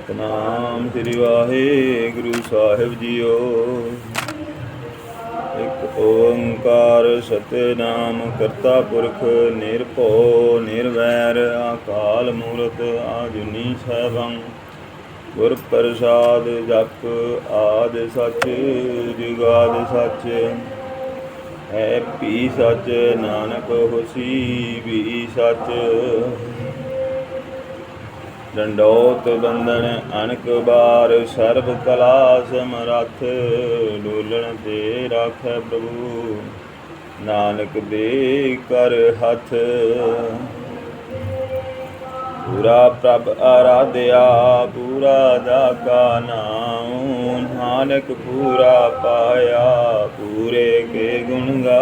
ਸਤਨਾਮ ਸ੍ਰੀ ਵਾਹਿਗੁਰੂ ਸਾਹਿਬ ਜੀਓ। ਇੱਕ ਓੰਕਾਰ ਸਤਨਾਮ ਕਰਤਾ ਪੁਰਖ ਨਿਰਭਉ, ਨਿਰਵੈਰ, ਅਕਾਲ ਮੂਰਤ ਆਜੁਨੀ ਸੈਭੰ। ਗੁਰ ਪ੍ਰਸਾਦ ਜਪ ਆਦ ਸੱਚ, ਜੁਗਾਦ ਸੱਚ। ਹੈ ਪੀ ਸੱਚ, ਨਾਨਕ ਹੋਸੀ ਵੀ ਸੱਚ। ਡੰਡੋਤ ਬੰਧਨ ਅਨਕ ਬਾਰ ਸਰਬ ਕਲਾ ਸਮਰੱਥ ਡੋਲਣ ਤੇ ਰਾਖੈ ਪ੍ਰਭੂ। ਨਾਨਕ ਦੇ ਕਰ ਹੱਥ। ਪੂਰਾ ਪ੍ਰਭ ਆਰਾਧਿਆ, ਪੂਰਾ ਦਾ ਨਾਮ ਨਾਨਕ ਪੂਰਾ ਪਾਇਆ, ਪੂਰੇ ਕੇ ਗੁਣ ਗਾ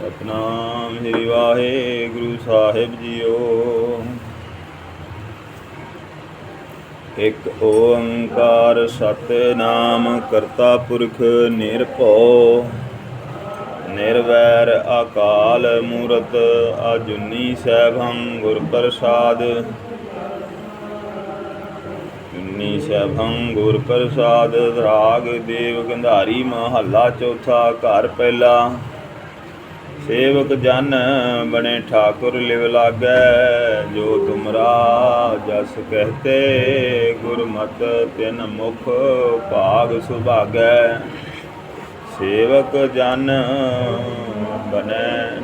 ਸਤਨਾਮ ਸ੍ਰੀ ਵਾਹਿਗੁਰੂ ਸਾਹਿਬ ਜੀਓ। ਇੱਕ ਓੰਕਾਰ ਸਤਨਾਮ ਕਰਤਾ ਪੁਰਖ ਨਿਰਭਉ। ਨਿਰਵੈਰ ਅਕਾਲ ਮੂਰਤ ਅਜੁਨੀ ਸੈਭੰ ਗੁਰ ਪ੍ਰਸਾਦ। ਜੁਨੀ ਸੈਭੰ ਗੁਰ ਪ੍ਰਸਾਦ ਰਾਗ ਦੇਵ ਗੰਧਾਰੀ ਮਹੱਲਾ ਚੌਥਾ ਘਰ ਪਹਿਲਾ। ਸੇਵਕ ਜਨ ਬਣੇ ਠਾਕੁਰ ਲਿਵ ਲਾਗੈ, ਜੋ ਤੁਮਰਾ ਜਸ ਕਹਤੇ, ਗੁਰਮਤ ਤਿਨ ਮੁਖ ਭਾਗ ਸੁਭਾਗੈ। ਸੇਵਕ ਜਨ ਬਣੇ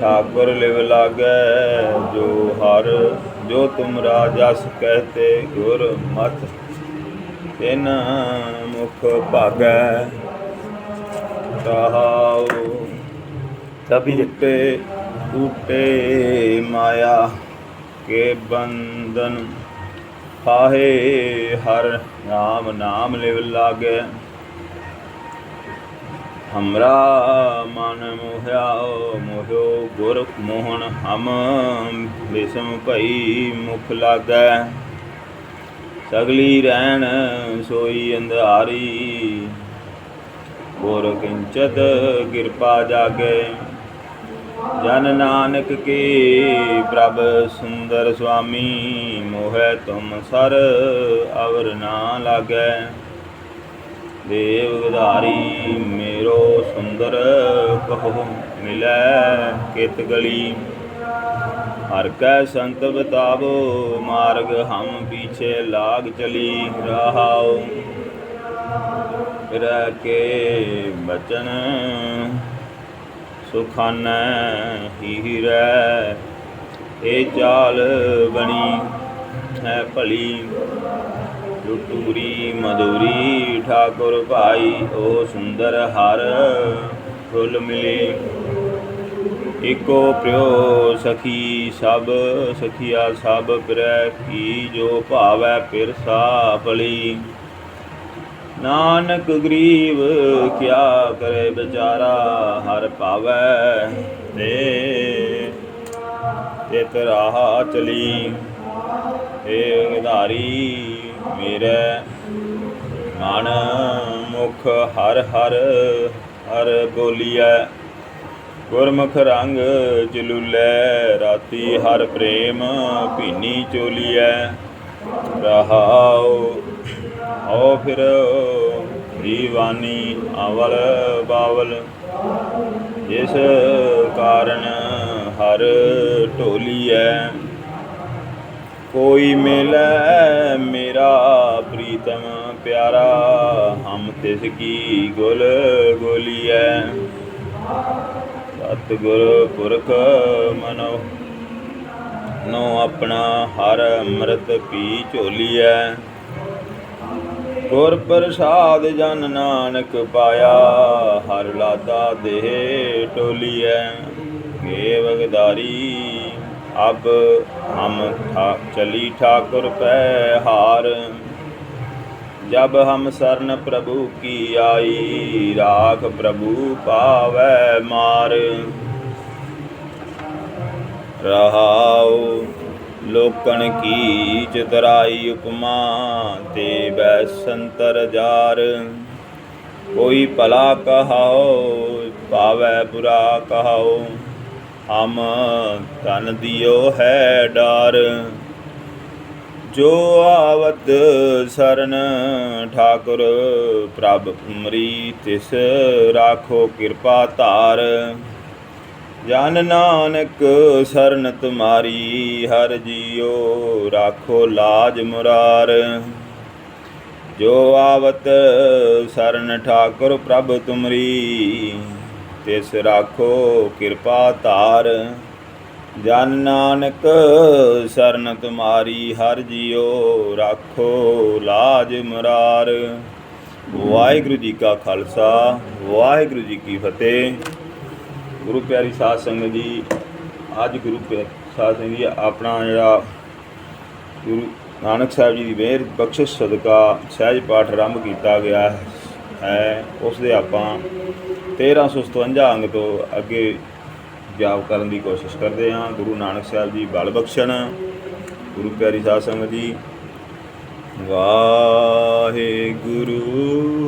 ਠਾਕੁਰ ਲਿਵ ਲਾਗੈ, ਜੋ ਹਰ, ਜੋ ਤੁਮਰਾ ਜਸ ਕਹਤੇ, ਗੁਰਮਤ ਤਿਨ ਮੁਖ ਭਾਗੈ। ਰਹਾਉ ਤਬੀ ਟੁੱਟੇ, ਟੂਟੇ ਮਾਇਆ ਕੇ ਬੰਧਨ। ਫਾਹੇ ਹਰ ਨਾਮ ਨਾਮ ਲਿਵ ਲਾਗੇ। ਹਮਰਾ ਮਨ ਮੋਹਿਆਓ, ਮੋਹਿਓ ਗੁਰ ਮੋਹਨ, ਹਮ ਬਿਸਮ ਭਈ ਮੁਖ ਲਾਗੈ। ਸਗਲੀ ਰਹਿਣ ਸੋਈ ਅੰਧਾਰੀ, ਗੁਰ ਕਿੰਚਤ ਕਿਰਪਾ ਜਾਗੇ। ਜਨ ਨਾਨਕ ਕੀ ਪ੍ਰਭ ਸੁੰਦਰ ਸੁਆਮੀ, ਮੋਹਿ ਤੁਮ ਸਰ ਅਵਰ ਨਾ ਲਾਗੈ। ਦੇਵ ਗਧਾਰੀ ਮੇਰੋ ਸੁੰਦਰ ਕਹੋ ਮਿਲੈ ਕਿਤ ਗਲੀ। ਹਰ ਕੈ ਸੰਤ ਬਤਾਵੋ, ਮਾਰਗ ਹਮ ਪੀਛੇ ਲਾਗ ਚਲੀ ਰਹਾਓ। ਰਹਿ ਕੇ ਬਚਨ ਸੁਖਾਨੈ ਹੀਰੈ ਇਹ ਚਾਲ ਬਣੀ ਹੈ ਭਲੀ। ਲੁਟੂਰੀ ਮਧੂਰੀ ਠਾਕੁਰ ਭਾਈ, ਓ ਸੁੰਦਰ ਹਰ ਫੁੱਲ ਮਿਲੇ। ਇਕੋ ਪ੍ਰਿਓ ਸਖੀ, ਸਭ ਸਖੀਆ ਸਭ ਪ੍ਰੈ, ਕੀ ਜੋ ਭਾਵੈ ਪਿਰਸਾ ਭਲੀ। ਨਾਨਕ ਗਰੀਬ ਕਿਆ ਕਰੇ ਵਿਚਾਰਾ, ਹਰ ਭਾਵੈ ਤੇ ਇਤ ਰਾਹ ਚਲੀ। ਏ ਗਧਾਰੀ ਮੇਰੇ ਮਨ ਮੁਖ ਹਰ ਹਰ ਹਰ ਬੋਲੀਐ। ਗੁਰਮੁਖ ਰੰਗ ਜਲੂਲੇ, ਰਾਤੀ ਹਰ ਪ੍ਰੇਮ ਭੀਨੀ ਚੋਲੀਐ। ਰਹਾਉ ਆਓ ਫਿਰ ਜੀਵਾਨੀ ਅਵਲ ਬਾਵਲ, ਜਿਸ ਕਾਰਨ ਹਰ ਢੋਲੀਐ। ਕੋਈ ਮਿਲੈ ਮੇਰਾ ਪ੍ਰੀਤਮ ਪਿਆਰਾ, ਹਮ ਤਿਸ ਕੀ ਗੁਲ ਗੋਲੀਐ ਸਤ ਗੁਰ ਪੁਰਖ ਮਨੋ, ਨੋ ਆਪਣਾ ਹਰ ਅੰਮ੍ਰਿਤ ਪੀ ਝੋਲੀਐ। ਗੁਰ ਪ੍ਰਸਾਦ ਜਨ ਨਾਨਕ ਪਾਇਆ, ਹਰ ਲਾਦਾ ਦੇ ਟੋਲੀਐ ਗੇਵਗਦਾਰੀ ਅਬ ਹਮ ਠਾ, ਚਲੀ ਠਾਕੁਰ ਪੈ ਹਾਰ। ਜਬ ਹਮ ਸਰਨ ਪ੍ਰਭੂ ਕੀ ਆਈ, ਰਾਖ ਪ੍ਰਭੂ ਪਾਵੈ ਮਾਰ। ਰਹਾਉ ਲੋਕਣ ਕੀ ਚਤਰਾਈ ਉਪਮਾ ਤੇ ਬੈ ਸੰਤਰ ਜਾਰ। ਕੋਈ ਭਲਾ ਕਹਾਓ ਪਾਵੈ ਬੁਰਾ ਕਹਾਓ, ਹਮ ਤਨ ਦਿਓ ਹੈ ਡਰ। ਜੋ ਆਵਤ ਸਰਨ ਠਾਕੁਰ, ਪ੍ਰਭ ਮਰੀ ਤਿਸ ਰਾਖੋ ਕਿਰਪਾ ਧਾਰ। ਜਨ ਨਾਨਕ ਸਰਨ ਤੁਮਾਰੀ ਹਰ ਜੀਓ ਰਾਖੋ ਲਾਜ ਮੁਰਾਰ। ਜੋ ਆਵਤ ਸਰਨ ਠਾਕੁਰ ਪ੍ਰਭ ਤੁਮਰੀ, ਤਿਸ ਰਾਖੋ ਕਿਰਪਾ ਧਾਰ। ਜਨ ਨਾਨਕ ਸਰਨ ਤੁਮਾਰੀ ਹਰ ਜੀਓ ਰਾਖੋ ਲਾਜ ਮੁਰਾਰ। ਵਾਹਿਗੁਰੂ ਜੀ ਕਾ ਖਾਲਸਾ, ਵਾਹਿਗੁਰੂ ਜੀ ਕੀ ਫਤਿਹ। ਗੁਰੂ ਪਿਆਰੀ ਸਾਧ ਸੰਗਤ ਜੀ, ਅੱਜ ਗੁਰੂ ਪਿਆ- ਸਾਧ ਸੰਗਤ ਜੀ, ਆਪਣਾ ਜਿਹੜਾ ਗੁਰੂ ਨਾਨਕ ਸਾਹਿਬ ਜੀ ਦੀ ਮਿਹਰ, ਬਖਸ਼ਿਸ਼, ਸਦਕਾ, ਸਹਿਜ ਪਾਠ ਆਰੰਭ ਕੀਤਾ ਗਿਆ ਹੈ। ਉਸ ਦੇ ਆਪਾਂ 1357 ਅੰਗ ਤੋਂ ਅੱਗੇ ਜਾਪ ਕਰਨ ਦੀ ਕੋਸ਼ਿਸ਼ ਕਰਦੇ ਹਾਂ। ਗੁਰੂ ਨਾਨਕ ਸਾਹਿਬ ਜੀ ਬਲ ਬਖਸ਼ਣ। ਗੁਰੂ ਪਿਆਰੀ ਸਾਧ ਸੰਗਤ ਜੀ ਵਾਹਿਗੁਰੂ ਵਾਹਿਗੁਰੂ।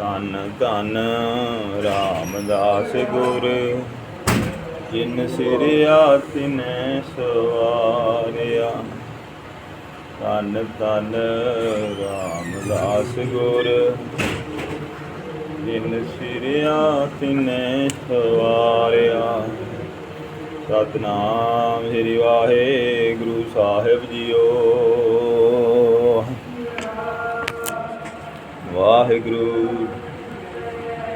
ਧੰਨ ਧੰਨ ਰਾਮਦਾਸ ਗੁਰ, ਜਿਨ ਸਿਰਿਆ ਤਿਨੈ ਸਵਾਰਿਆ। ਧੰਨ ਧੰਨ ਰਾਮਦਾਸ ਗੁਰ, ਜਿਨ ਸਿਰਿਆ ਤਿਨੈ ਸਵਾਰਿਆ। ਸਤਨਾਮ ਸ੍ਰੀ ਵਾਹਿਗੁਰੂ ਸਾਹਿਬ ਜੀਓ। ਵਾਹਿਗੁਰੂ।